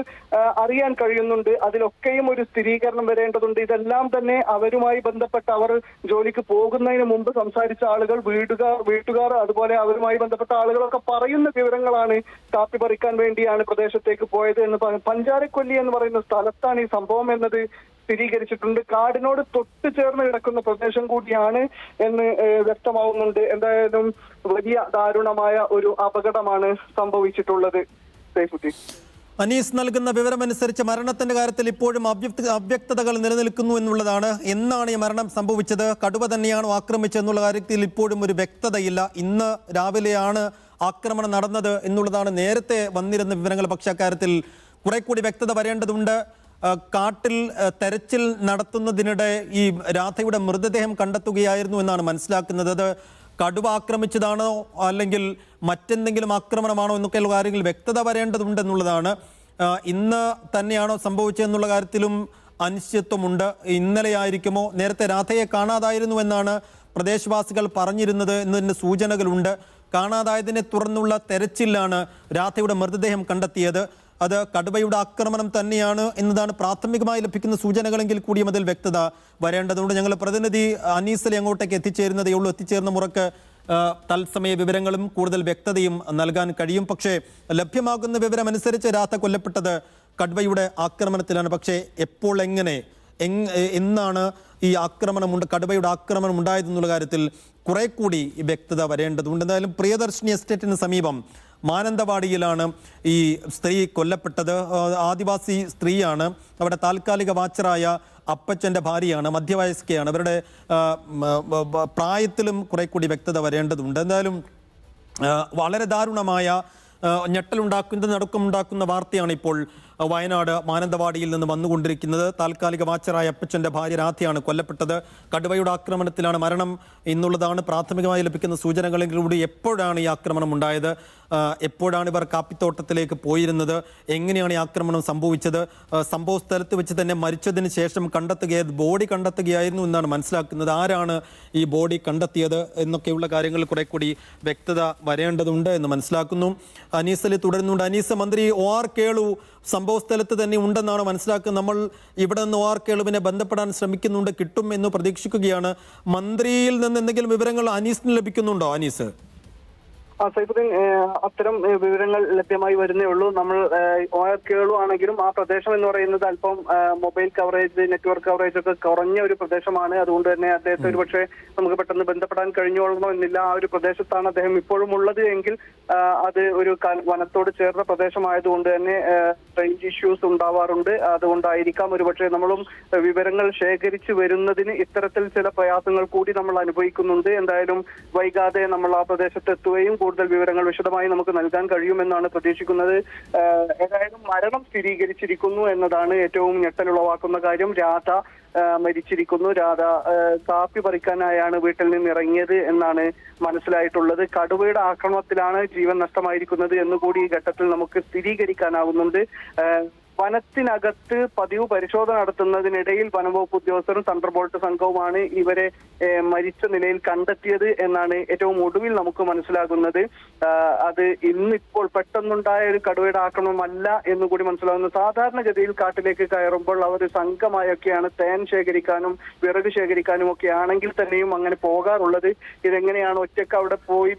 അറിയാൻ കഴിയുന്നുണ്ട്. അതിലൊക്കെയും ഒരു സ്ഥിരീകരണം വരേണ്ടതുണ്ട്. ഇതെല്ലാം തന്നെ അവരുമായി ബന്ധപ്പെട്ട അവർ ജോലിക്ക് പോകുന്നതിന് മുമ്പ് സംസാരിച്ച ആളുകൾ വീടുകാർ വീട്ടുകാർ അതുപോലെ അവരുമായി ബന്ധപ്പെട്ട ആളുകളൊക്കെ പറയുന്ന വിവരങ്ങളാണ് കാപ്പി പറിക്കാൻ വേണ്ടിയാണ് പ്രദേശത്തേക്ക് പോയത് എന്ന് പഞ്ചാരക്കൊല്ലി എന്ന് പറയുന്ന സ്ഥലത്താണ് ഈ സംഭവം എന്നത് സ്ഥിരീകരിച്ചിട്ടുണ്ട്. കാടിനോട് തൊട്ട് ചേർന്ന് കിടക്കുന്ന പ്രദേശം കൂടിയാണ് എന്ന് വ്യക്തമാവുന്നുണ്ട്. എന്തായാലും വലിയ ദാരുണമായ ഒരു അപകടമാണ് സംഭവിച്ചിട്ടുള്ളത്. സൈഫുദ്ദീൻ അനീസ് നൽകുന്ന വിവരമനുസരിച്ച് മരണത്തിന്റെ കാര്യത്തിൽ ഇപ്പോഴും അവ്യക്ത അവ്യക്തതകൾ നിലനിൽക്കുന്നു എന്നുള്ളതാണ് എന്നാണ് ഈ മരണം സംഭവിച്ചത്. കടുവ തന്നെയാണോ ആക്രമിച്ചതെന്നുള്ള കാര്യത്തിൽ ഇപ്പോഴും ഒരു വ്യക്തതയില്ല. ഇന്ന് രാവിലെയാണ് ആക്രമണം നടന്നത് എന്നുള്ളതാണ് നേരത്തെ വന്നിരുന്ന വിവരങ്ങൾ. പക്ഷേ അക്കാര്യത്തിൽ കുറെ കൂടി വ്യക്തത വരേണ്ടതുണ്ട്. കാട്ടിൽ തെരച്ചിൽ നടത്തുന്നതിനിടെ ഈ രാധയുടെ മൃതദേഹം കണ്ടെത്തുകയായിരുന്നു എന്നാണ് മനസ്സിലാക്കുന്നത്. അത് കടുവ ആക്രമിച്ചതാണോ അല്ലെങ്കിൽ മറ്റെന്തെങ്കിലും ആക്രമണമാണോ എന്നൊക്കെയുള്ള കാര്യങ്ങൾ വ്യക്തത വരേണ്ടതുണ്ടെന്നുള്ളതാണ്. ഇന്ന് തന്നെയാണോ സംഭവിച്ചതെന്നുള്ള കാര്യത്തിലും അനിശ്ചിത്വമുണ്ട് ഇന്നലെയായിരിക്കുമോ? നേരത്തെ രാധയെ കാണാതായിരുന്നു എന്നാണ് പ്രദേശവാസികൾ പറഞ്ഞിരുന്നത് എന്നതിന്റെ സൂചനകളുണ്ട്. കാണാതായതിനെ തുടർന്നുള്ള തെരച്ചിലാണ് രാധയുടെ മൃതദേഹം കണ്ടെത്തിയത്. അത് കടുവയുടെ ആക്രമണം തന്നെയാണ് എന്നതാണ് പ്രാഥമികമായി ലഭിക്കുന്ന സൂചനകളെങ്കിൽ കൂടിയും അതിൽ വ്യക്തത വരേണ്ടതുണ്ട്. ഞങ്ങൾ പ്രതിനിധി അനീസലി അങ്ങോട്ടേക്ക് എത്തിച്ചേരുന്നതേ ഉള്ളൂ. എത്തിച്ചേർന്ന മുറക്ക് തത്സമയ വിവരങ്ങളും കൂടുതൽ വ്യക്തതയും നൽകാൻ കഴിയും. പക്ഷേ ലഭ്യമാകുന്ന വിവരം അനുസരിച്ച് രാധ കൊല്ലപ്പെട്ടത് കടുവയുടെ ആക്രമണത്തിലാണ്. പക്ഷേ എപ്പോൾ എങ്ങനെ എന്നാണ് ഈ ആക്രമണം ഉണ്ട് കടുവയുടെ ആക്രമണം ഉണ്ടായതെന്നുള്ള കാര്യത്തിൽ കുറെ കൂടി വ്യക്തത വരേണ്ടതുണ്ട്. എന്തായാലും പ്രിയദർശിനി എസ്റ്റേറ്റിന് സമീപം മാനന്തവാടിയിലാണ് ഈ സ്ത്രീ കൊല്ലപ്പെട്ടത്. ആദിവാസി സ്ത്രീയാണ്. അവിടെ താൽക്കാലിക വാച്ചറായ അപ്പച്ചന്റെ ഭാര്യയാണ് മധ്യവയസ്കയാണ്. അവരുടെ പ്രായത്തിലും കുറെ കൂടി വ്യക്തത വരേണ്ടതുണ്ട്. എന്തായാലും വളരെ ദാരുണമായ ഞെട്ടലുണ്ടാക്കുന്ന നടുക്കമുണ്ടാക്കുന്ന വാർത്തയാണ് ഇപ്പോൾ വയനാട് മാനന്തവാടിയിൽ നിന്ന് വന്നുകൊണ്ടിരിക്കുന്നത്. താൽക്കാലിക വാച്ചറായ അപ്പച്ചന്റെ ഭാര്യ രാധയാണ് കൊല്ലപ്പെട്ടത്. കടുവയുടെ ആക്രമണത്തിലാണ് മരണം എന്നുള്ളതാണ് പ്രാഥമികമായി ലഭിക്കുന്ന സൂചനകളിലൂടെ എപ്പോഴാണ് ഈ ആക്രമണം ഉണ്ടായത്? എപ്പോഴാണ് ഇവർ കാപ്പിത്തോട്ടത്തിലേക്ക് പോയിരുന്നത്? എങ്ങനെയാണ് ഈ ആക്രമണം സംഭവിച്ചത്? സംഭവ സ്ഥലത്ത് വെച്ച് തന്നെ മരിച്ചതിന് ശേഷം കണ്ടെത്തുക ബോഡി കണ്ടെത്തുകയായിരുന്നു എന്നാണ് മനസ്സിലാക്കുന്നത്. ആരാണ് ഈ ബോഡി കണ്ടെത്തിയത് എന്നൊക്കെയുള്ള കാര്യങ്ങൾ കുറെ കൂടി വ്യക്തത വരേണ്ടതുണ്ട് എന്ന് മനസ്സിലാക്കുന്നു. അനീസലി തുടരുന്നുണ്ട്. അനീസ മന്ത്രി ഒ ആർ കേളു സംഭവ സ്ഥലത്ത് തന്നെ ഉണ്ടെന്നാണ് മനസ്സിലാക്കുന്നത്. നമ്മൾ ഇവിടെ നിന്ന് ഒ ആർ കേളുവിനെ ബന്ധപ്പെടാൻ ശ്രമിക്കുന്നുണ്ട് കിട്ടും എന്ന് പ്രതീക്ഷിക്കുകയാണ്. മന്ത്രിയിൽ നിന്ന് എന്തെങ്കിലും വിവരങ്ങൾ അനീസിന് ലഭിക്കുന്നുണ്ടോ അനീസ്? സൈഫുദ്ദീൻ അത്തരം വിവരങ്ങൾ ലഭ്യമായി വരുന്നേ ഉള്ളൂ. നമ്മൾ കേളുവാണെങ്കിലും ആ പ്രദേശം എന്ന് പറയുന്നത് അല്പം മൊബൈൽ കവറേജ് നെറ്റ്വർക്ക് കവറേജ് ഒക്കെ കുറഞ്ഞ ഒരു പ്രദേശമാണ്. അതുകൊണ്ട് തന്നെ അദ്ദേഹത്തെ ഒരു പക്ഷേ നമുക്ക് പെട്ടെന്ന് ബന്ധപ്പെടാൻ കഴിഞ്ഞോളണമെന്നില്ല ആ ഒരു പ്രദേശത്താണ് അദ്ദേഹം ഇപ്പോഴും ഉള്ളത് എങ്കിൽ അത് ഒരു വനത്തോട് ചേർന്ന പ്രദേശമായതുകൊണ്ട് തന്നെ റേഞ്ച് ഇഷ്യൂസ് ഉണ്ടാവാറുണ്ട്. അതുകൊണ്ടായിരിക്കാം ഒരു പക്ഷേ നമ്മളും വിവരങ്ങൾ ശേഖരിച്ചു വരുന്നതിന് ഇത്തരത്തിൽ ചില പ്രയാസങ്ങൾ കൂടി നമ്മൾ അനുഭവിക്കുന്നുണ്ട്. എന്തായാലും വൈകാതെ നമ്മൾ ആ പ്രദേശത്ത് എത്തുകയും കൂടുതൽ വിവരങ്ങൾ വിശദമായി നമുക്ക് നൽകാൻ കഴിയുമെന്നാണ് പ്രതീക്ഷിക്കുന്നത്. ഏതായാലും മരണം സ്ഥിരീകരിച്ചിരിക്കുന്നു എന്നതാണ് ഏറ്റവും ഞെട്ടലുളവാക്കുന്ന കാര്യം. രാധ മരിച്ചിരിക്കുന്നു. രാധ കാപ്പി പറിക്കാനായാണ് വീട്ടിൽ നിന്ന് ഇറങ്ങിയത് എന്നാണ് മനസ്സിലായിട്ടുള്ളത്. കടുവയുടെ ആക്രമണത്തിലാണ് ജീവൻ നഷ്ടമായിരിക്കുന്നത് എന്നുകൂടി ഈ ഘട്ടത്തിൽ നമുക്ക് സ്ഥിരീകരിക്കാനാവുന്നുണ്ട്. വനത്തിനകത്ത് പതിവ് പരിശോധന നടത്തുന്നതിനിടയിൽ വനംവകുപ്പ് ഉദ്യോഗസ്ഥരും തണ്ടർബോൾട്ട് സംഘവുമാണ് ഇവരെ മരിച്ച നിലയിൽ കണ്ടെത്തിയത് എന്നാണ് ഏറ്റവും ഒടുവിൽ നമുക്ക് മനസ്സിലാകുന്നത്. അത് ഇന്നിപ്പോൾ പെട്ടെന്നുണ്ടായ ഒരു കടുവയുടെ ആക്രമണമല്ല എന്ന് കൂടി മനസ്സിലാകുന്നു. സാധാരണഗതിയിൽ കാട്ടിലേക്ക് കയറുമ്പോൾ അവർ സംഘമായൊക്കെയാണ് തേൻ ശേഖരിക്കാനും വിറക് ശേഖരിക്കാനും ഒക്കെ ആണെങ്കിൽ തന്നെയും അങ്ങനെ പോകാറുള്ളത്. ഇതെങ്ങനെയാണ് ഒറ്റയ്ക്ക് അവിടെ പോയി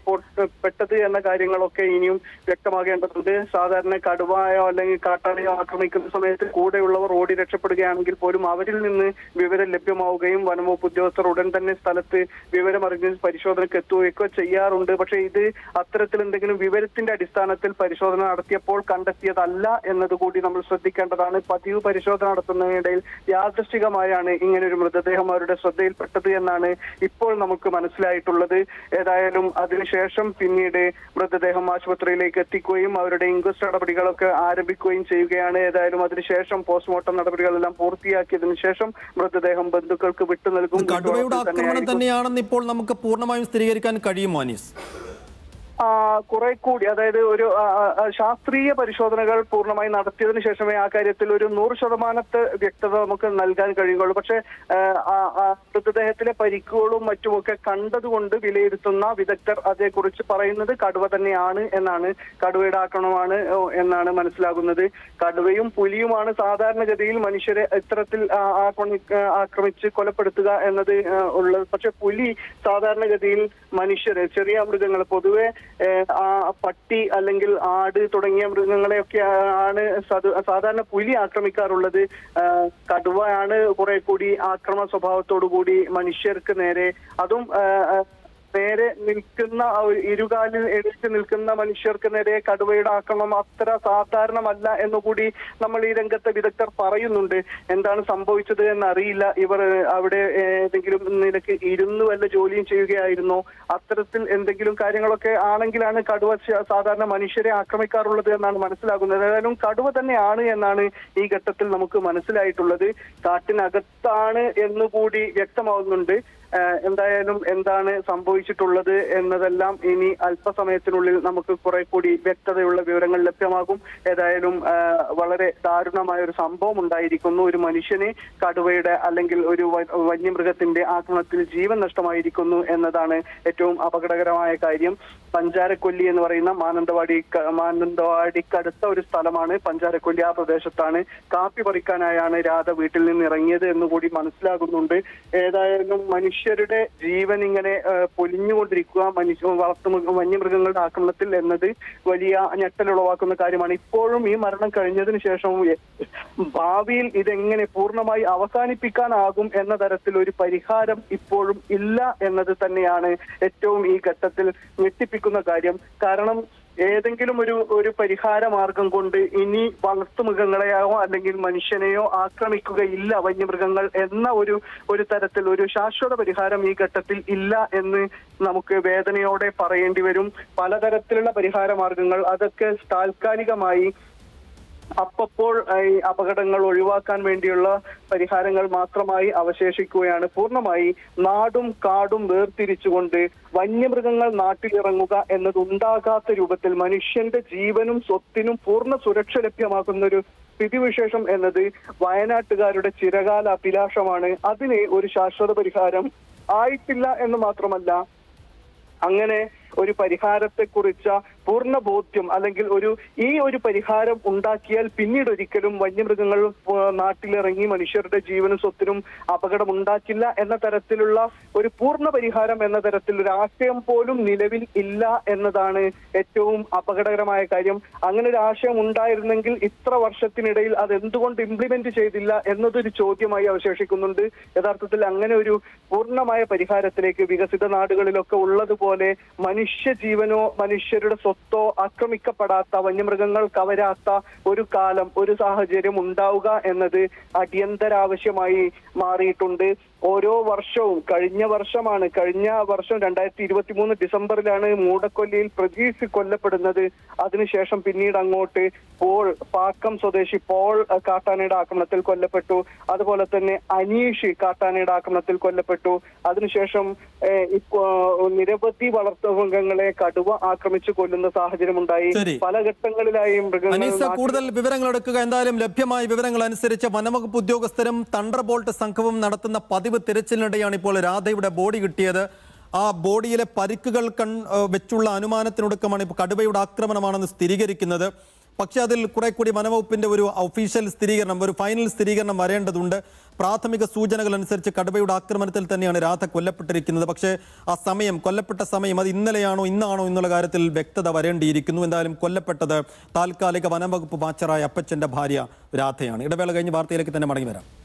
പെട്ടത് എന്ന കാര്യങ്ങളൊക്കെ ഇനിയും വ്യക്തമാകേണ്ടതുണ്ട്. സാധാരണ കടുവയോ അല്ലെങ്കിൽ കാട്ടാനയോ ആക്രമിക്കുന്ന സമയത്ത് കൂടെയുള്ളവർ ഓടി രക്ഷപ്പെടുകയാണെങ്കിൽ പോലും അവരിൽ നിന്ന് വിവരം ലഭ്യമാവുകയും വനംവകുപ്പ് ഉദ്യോഗസ്ഥർ ഉടൻ തന്നെ സ്ഥലത്ത് വിവരമറിഞ്ഞ് പരിശോധനയ്ക്ക് എത്തുകയൊക്കെ ചെയ്യാറുണ്ട്. പക്ഷേ ഇത് അത്തരത്തിൽ എന്തെങ്കിലും വിവരത്തിന്റെ അടിസ്ഥാനത്തിൽ പരിശോധന നടത്തിയപ്പോൾ കണ്ടെത്തിയതല്ല എന്നതുകൂടി നമ്മൾ ശ്രദ്ധിക്കേണ്ടതാണ്. പതിവ് പരിശോധന നടത്തുന്നതിനിടയിൽ യാദൃശ്ചികമായാണ് ഇങ്ങനെ ഒരു മൃതദേഹം അവരുടെ ശ്രദ്ധയിൽപ്പെട്ടത് എന്നാണ് ഇപ്പോൾ നമുക്ക് മനസ്സിലായിട്ടുള്ളത്. ഏതായാലും അതിനുശേഷം പിന്നീട് മൃതദേഹം ആശുപത്രിയിലേക്ക് എത്തിക്കുകയും അവരുടെ ഇൻക്വസ്റ്റ് നടപടികളൊക്കെ ആരംഭിക്കുകയും ചെയ്യുകയാണ്. ഏതായാലും അതിനുശേഷം പോസ്റ്റ്മോർട്ടം നടപടികളെല്ലാം പൂർത്തിയാക്കിയതിനു ശേഷം മൃതദേഹം ബന്ധുക്കൾക്ക് വിട്ടു നൽകും കടുവയുടെ ആക്രമണം. തന്നെയാണെന്ന് ഇപ്പോൾ നമുക്ക് പൂർണമായും സ്ഥിരീകരിക്കാൻ കഴിയും അനീസ് ആ, കുറെ കൂടി അതായത് ഒരു ശാസ്ത്രീയ പരിശോധനകൾ പൂർണമായി നടത്തിയതിനു ശേഷമേ ആ കാര്യത്തിൽ ഒരു നൂറ് ശതമാനത്തെ വ്യക്തത നമുക്ക് നൽകാൻ കഴിയുകയുള്ളൂ. പക്ഷേ മൃതദേഹത്തിലെ പരിക്കുകളും മറ്റുമൊക്കെ കണ്ടതുകൊണ്ട് വിലയിരുത്തുന്ന വിദഗ്ധർ അതേക്കുറിച്ച് പറയുന്നത് കടുവ തന്നെയാണ് എന്നാണ് കടുവയുടെ ആക്രമണമാണ് എന്നാണ് മനസ്സിലാകുന്നത്. കടുവയും പുലിയുമാണ് സാധാരണഗതിയിൽ മനുഷ്യരെ ഇത്തരത്തിൽ ആക്രമിച്ച് കൊലപ്പെടുത്തുക എന്നത് ഉള്ളത്. പക്ഷെ പുലി സാധാരണഗതിയിൽ മനുഷ്യരെ ചെറിയ മൃഗങ്ങൾ പൊതുവെ ആ പട്ടി അല്ലെങ്കിൽ ആട് തുടങ്ങിയ മൃഗങ്ങളെയൊക്കെ ആണ് സാധാരണ പുലി ആക്രമിക്കാറുള്ളത്. കടുവയാണ് കുറെ കൂടി ആക്രമ സ്വഭാവത്തോടു കൂടി മനുഷ്യർക്ക് നേരെ. അതും നേരെ നിൽക്കുന്ന ഇരുകാലിൽ എണീറ്റ് നിൽക്കുന്ന മനുഷ്യർക്ക് നേരെ കടുവയുടെ ആക്രമണം അത്ര സാധാരണമല്ല എന്നുകൂടി നമ്മൾ ഈ രംഗത്തെ വിദഗ്ധർ പറയുന്നുണ്ട്. എന്താണ് സംഭവിച്ചത് എന്നറിയില്ല. ഇവർ അവിടെ ഏതെങ്കിലും നിലയ്ക്ക് ഇരുന്ന് വല്ല ജോലിയും ചെയ്യുകയായിരുന്നോ? അത്തരത്തിൽ എന്തെങ്കിലും കാര്യങ്ങളൊക്കെ ആണെങ്കിലാണ് കടുവ സാധാരണ മനുഷ്യരെ ആക്രമിക്കാറുള്ളത് എന്നാണ് മനസ്സിലാകുന്നത്. ഏതായാലും കടുവ തന്നെയാണ് എന്നാണ് ഈ ഘട്ടത്തിൽ നമുക്ക് മനസ്സിലായിട്ടുള്ളത്. കാട്ടിനകത്താണ് എന്നുകൂടി വ്യക്തമാവുന്നുണ്ട്. എന്തായാലും എന്താണ് സംഭവിച്ചിട്ടുള്ളത് എന്നതെല്ലാം ഇനി അല്പസമയത്തിനുള്ളിൽ നമുക്ക് കുറെ കൂടി വ്യക്തതയുള്ള വിവരങ്ങൾ ലഭ്യമാകും. ഏതായാലും വളരെ ദാരുണമായ ഒരു സംഭവം ഉണ്ടായിരിക്കുന്നു. ഒരു മനുഷ്യന് കടുവയുടെ അല്ലെങ്കിൽ ഒരു വന്യമൃഗത്തിന്റെ ആക്രമണത്തിൽ ജീവൻ നഷ്ടമായിരിക്കുന്നു എന്നതാണ് ഏറ്റവും അപകടകരമായ കാര്യം. പഞ്ചാരക്കൊല്ലി എന്ന് പറയുന്ന മാനന്തവാടി മാനന്തവാടിക്കടുത്ത ഒരു സ്ഥലമാണ്. പഞ്ചാരക്കൊല്ലി ആ പ്രദേശത്താണ്. കാപ്പി പറിക്കാനായാണ് രാധ വീട്ടിൽ നിന്ന് ഇറങ്ങിയത് എന്നുകൂടി മനസ്സിലാകുന്നുണ്ട്. ഏതായാലും മനുഷ്യരുടെ ജീവൻ ഇങ്ങനെ പൊലിഞ്ഞുകൊണ്ടിരിക്കുക മനുഷ്യ വളർത്തു വന്യമൃഗങ്ങളുടെ ആക്രമണത്തിൽ എന്നത് വലിയ ഞെട്ടലുളവാക്കുന്ന കാര്യമാണ്. ഇപ്പോഴും ഈ മരണം കഴിഞ്ഞതിന് ശേഷം ഭാവിയിൽ ഇതെങ്ങനെ പൂർണമായി അവസാനിപ്പിക്കാനാകും എന്ന തരത്തിൽ ഒരു പരിഹാരം ഇപ്പോഴും ഇല്ല എന്നത് തന്നെയാണ് ഏറ്റവും ഈ ഘട്ടത്തിൽ ഞെട്ടിപ്പിക്കുന്ന കാര്യം. കാരണം ഏതെങ്കിലും ഒരു ഒരു പരിഹാര മാർഗം കൊണ്ട് ഇനി വളർത്തുമൃഗങ്ങളെയോ അല്ലെങ്കിൽ മനുഷ്യനെയോ ആക്രമിക്കുകയില്ല വന്യമൃഗങ്ങൾ എന്ന ഒരു ഒരു തരത്തിൽ ഒരു ശാശ്വത പരിഹാരം ഈ ഘട്ടത്തിൽ ഇല്ല എന്ന് നമുക്ക് വേദനയോടെ പറയേണ്ടി വരും. പലതരത്തിലുള്ള പരിഹാര മാർഗങ്ങൾ അതൊക്കെ താൽക്കാലികമായി അപ്പപ്പോൾ ഈ അപകടങ്ങൾ ഒഴിവാക്കാൻ വേണ്ടിയുള്ള പരിഹാരങ്ങൾ മാത്രമായി അവശേഷിക്കുകയാണ്. പൂർണമായി നാടും കാടും വേർതിരിച്ചുകൊണ്ട് വന്യമൃഗങ്ങൾ നാട്ടിലിറങ്ങുക എന്നത് ഉണ്ടാകാത്ത രൂപത്തിൽ മനുഷ്യന്റെ ജീവനും സ്വത്തിനും പൂർണ സുരക്ഷ ലഭ്യമാക്കുന്ന ഒരു സ്ഥിതിവിശേഷം എന്നത് വയനാട്ടുകാരുടെ ചിരകാല അഭിലാഷമാണ്. അതിന് ഒരു ശാശ്വത പരിഹാരം ആയിട്ടില്ല എന്ന് മാത്രമല്ല അങ്ങനെ ഒരു പരിഹാരത്തെ കുറിച്ച പൂർണ ബോധ്യം അല്ലെങ്കിൽ ഒരു ഈ ഒരു പരിഹാരം ഉണ്ടാക്കിയാൽ പിന്നീട് ഒരിക്കലും വന്യമൃഗങ്ങൾ നാട്ടിലിറങ്ങി മനുഷ്യരുടെ ജീവനും സ്വത്തിനും അപകടം ഉണ്ടാക്കില്ല എന്ന തരത്തിലുള്ള ഒരു പൂർണ പരിഹാരം എന്ന തരത്തിൽ ഒരു ആശയം പോലും നിലവിൽ ഇല്ല എന്നതാണ് ഏറ്റവും അപകടകരമായ കാര്യം. അങ്ങനെ ഒരു ആശയം ഉണ്ടായിരുന്നെങ്കിൽ ഇത്ര വർഷത്തിനിടയിൽ അത് എന്തുകൊണ്ട് ഇംപ്ലിമെന്റ് ചെയ്തില്ല എന്നതൊരു ചോദ്യമായി അവശേഷിക്കുന്നുണ്ട്. യഥാർത്ഥത്തിൽ അങ്ങനെ ഒരു പൂർണമായ പരിഹാരത്തിലേക്ക് വികസിത നാടുകളിലൊക്കെ ഉള്ളതുപോലെ മനുഷ്യ ജീവനോ മനുഷ്യരുടെ സ്വത്തോ ആക്രമിക്കപ്പെടാത്ത വന്യമൃഗങ്ങൾ കവരാത്ത ഒരു കാലം ഒരു സാഹചര്യം ഉണ്ടാവുക എന്നത് അടിയന്തരാവശ്യമായി മാറിയിട്ടുണ്ട്. ഓരോ വർഷവും കഴിഞ്ഞ വർഷമാണ് കഴിഞ്ഞ വർഷം രണ്ടായിരത്തി ഇരുപത്തി മൂന്ന് ഡിസംബറിലാണ് മൂടക്കൊല്ലിയിൽ പ്രജീഷ് കൊല്ലപ്പെടുന്നത്. അതിനുശേഷം പിന്നീട് അങ്ങോട്ട് പോൾ പാക്കം സ്വദേശി പോൾ കാട്ടാനയുടെ ആക്രമണത്തിൽ കൊല്ലപ്പെട്ടു. അതുപോലെ തന്നെ അനീഷ് കാട്ടാനയുടെ ആക്രമണത്തിൽ കൊല്ലപ്പെട്ടു. അതിനുശേഷം നിരവധി വളർത്തുമൃഗങ്ങളെ കടുവ ആക്രമിച്ചു കൊല്ലുന്ന സാഹചര്യം ഉണ്ടായി പല ഘട്ടങ്ങളിലായി മൃഗങ്ങൾ കൂടുതൽ വിവരങ്ങൾ എടുക്കുക. എന്തായാലും ലഭ്യമായ വിവരങ്ങൾ അനുസരിച്ച് വനവകുപ്പ് ഉദ്യോഗസ്ഥരും തണ്ടർ ബോൾട്ട് സംഘവും നടത്തുന്ന പതിവ് തിരച്ചിലിനിടെയാണ് ഇപ്പോൾ രാധയുടെ ബോഡി കിട്ടിയത്. ആ ബോഡിയിലെ പരിക്കുകൾ കൺ വെച്ചുള്ള അനുമാനത്തിനൊടുക്കമാണ് ഇപ്പോൾ കടുവയുടെ ആക്രമണമാണെന്ന് സ്ഥിരീകരിക്കുന്നത്. പക്ഷേ അതിൽ കുറെ കൂടി വനവകുപ്പിന്റെ ഒരു ഒഫീഷ്യൽ സ്ഥിരീകരണം ഒരു ഫൈനൽ സ്ഥിരീകരണം വരേണ്ടതുണ്ട്. പ്രാഥമിക സൂചനകൾ അനുസരിച്ച് കടുവയുടെ ആക്രമണത്തിൽ തന്നെയാണ് രാധ കൊല്ലപ്പെട്ടിരിക്കുന്നത്. പക്ഷേ ആ സമയം കൊല്ലപ്പെട്ട സമയം അത് ഇന്നലെയാണോ ഇന്നാണോ എന്നുള്ള കാര്യത്തിൽ വ്യക്തത വരേണ്ടിയിരിക്കുന്നു. എന്തായാലും കൊല്ലപ്പെട്ടത് താൽക്കാലിക വനംവകുപ്പ് മാച്ചറായ അപ്പച്ചന്റെ ഭാര്യ രാധയാണ്. ഇടവേള കഴിഞ്ഞ് വാർത്തയിലേക്ക് തന്നെ മടങ്ങി വരാം.